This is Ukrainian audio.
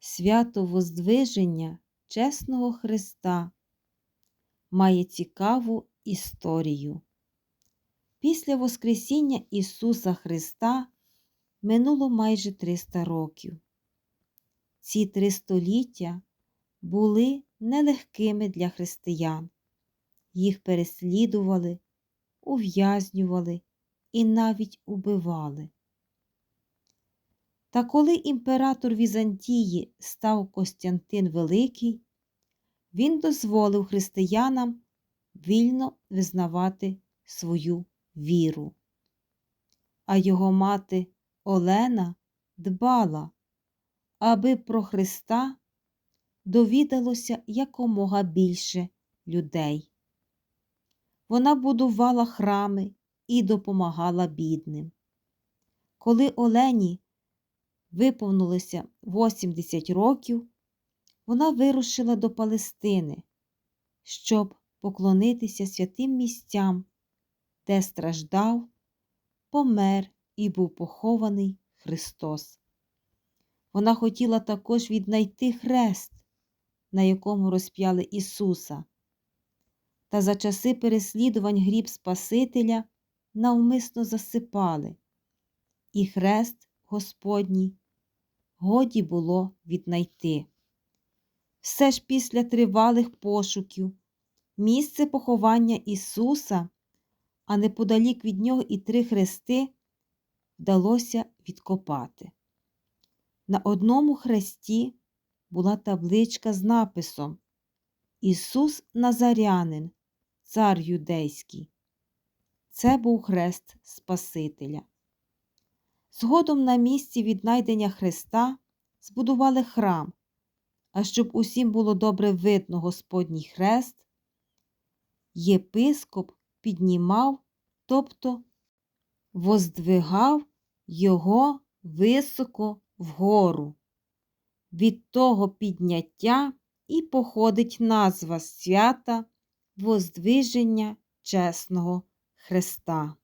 Свято Воздвиження чесного Христа має цікаву історію. Після Воскресіння Ісуса Христа минуло майже 300 років. Ці три століття були нелегкими для християн. Їх переслідували, ув'язнювали і навіть убивали. Та коли імператор Візантії став Костянтин Великий, він дозволив християнам вільно визнавати свою віру. А його мати Олена дбала, аби про Христа довідалося якомога більше людей. Вона будувала храми і допомагала бідним. Коли Олені виповнилося 80 років, вона вирушила до Палестини, щоб поклонитися святим місцям, де страждав, помер і був похований Христос. Вона хотіла також віднайти хрест, на якому розп'яли Ісуса. Та за часи переслідувань гріб Спасителя навмисно засипали, і хрест Господній годі було віднайти. Все ж після тривалих пошуків місце поховання Ісуса, а неподалік від нього і три хрести, вдалося відкопати. На одному хресті була табличка з написом Ісус Назарянин, цар юдейський. Це був хрест Спасителя. Згодом на місці віднайдення Христа збудували храм, а щоб усім було добре видно Господній хрест, єпископ піднімав, тобто воздвигав його високо вгору. Від того підняття і походить назва свята Воздвиження чесного Христа.